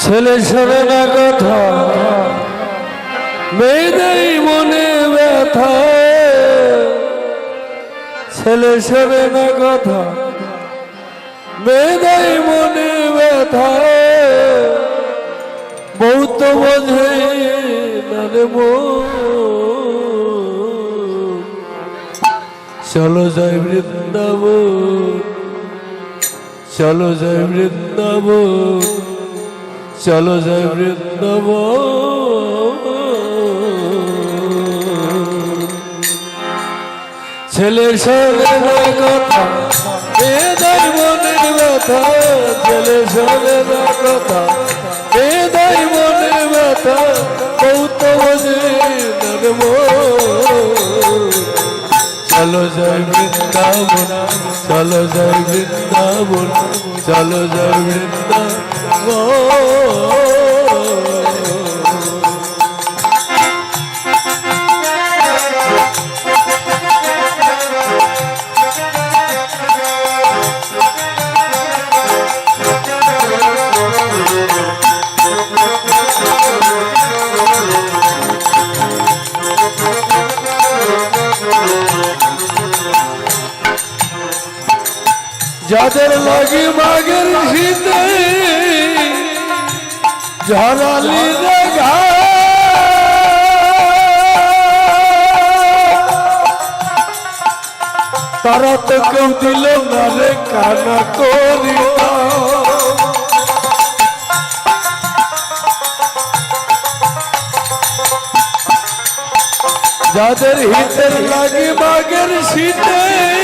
ছেলে ছেলে না কথা। মেয়েদের মনে ব্যথা। ছেলে ছেলে না কথা। মেয়েদের মনে ব্যথা। বউ তো বোঝে না রে চলো জয় বৃন্দাবন, চলো জয় বৃন্দাবন, চলো জয় বৃন্দাবন। ছেলের সঙ্গে না কথা বেদাই মনের ব্যথা। ছেলের সঙ্গে না কথা বেদাই মনের ব্যথা। কৌত বোঝে নর মন। চলো যাই বৃন্দাবন চলো যাই বৃন্দাবন চলো যাই বৃন্দাবন যাদের লাগি মাগের শীতে ঝরালি তারা তো কেউ দিল না রে কানা করি যাদের হিতের লাগে মাগের শীতে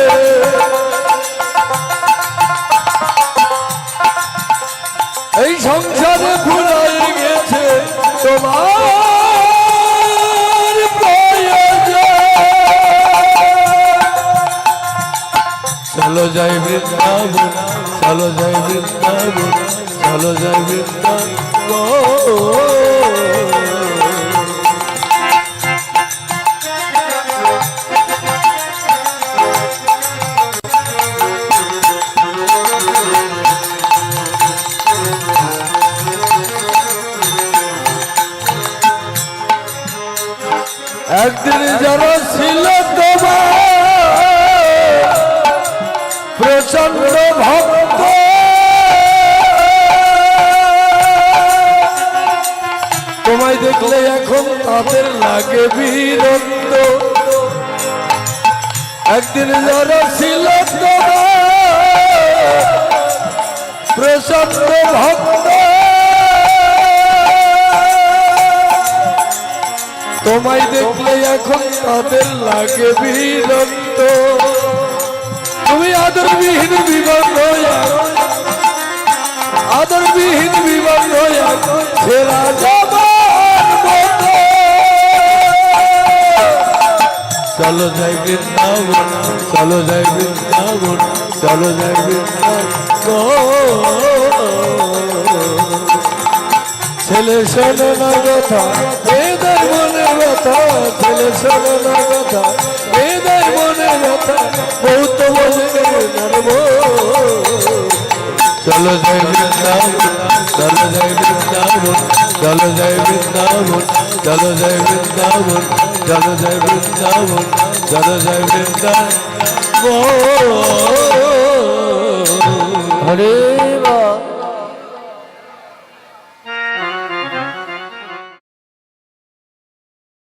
যাই বৃন্দাবন চলো যাই বৃন্দাবন চলো যাই বৃন্দাবন। একদিন যারা ছিল ভক্ত। তোমায় দেখলে এখন তাদের লাগে বিরক্ত। একদিন যারা ছিল তোমার ভক্ত। তোমায় দেখলে এখন তাদের লাগে বিরক্ত। তুমি আদরবিহীন বিবর্ণ আদরবিহীন বিবর্ণ সেরা জবান মতো। চলো যাই বৃন্দাবন, চলো যাই বৃন্দাবন, চলো যাই বৃন্দাবন ছেলে শোনো না কথা এদের মনে ব্যথা ছেলে শোনো না কথা এদের মনে ব্যথা चलो जय वृंदावन, चलो जय वृंदावन, चलो जय वृंदावन, चलो जय वृंदावन, चलो जय वृंदावन, चलो जय वृंदावन। हरे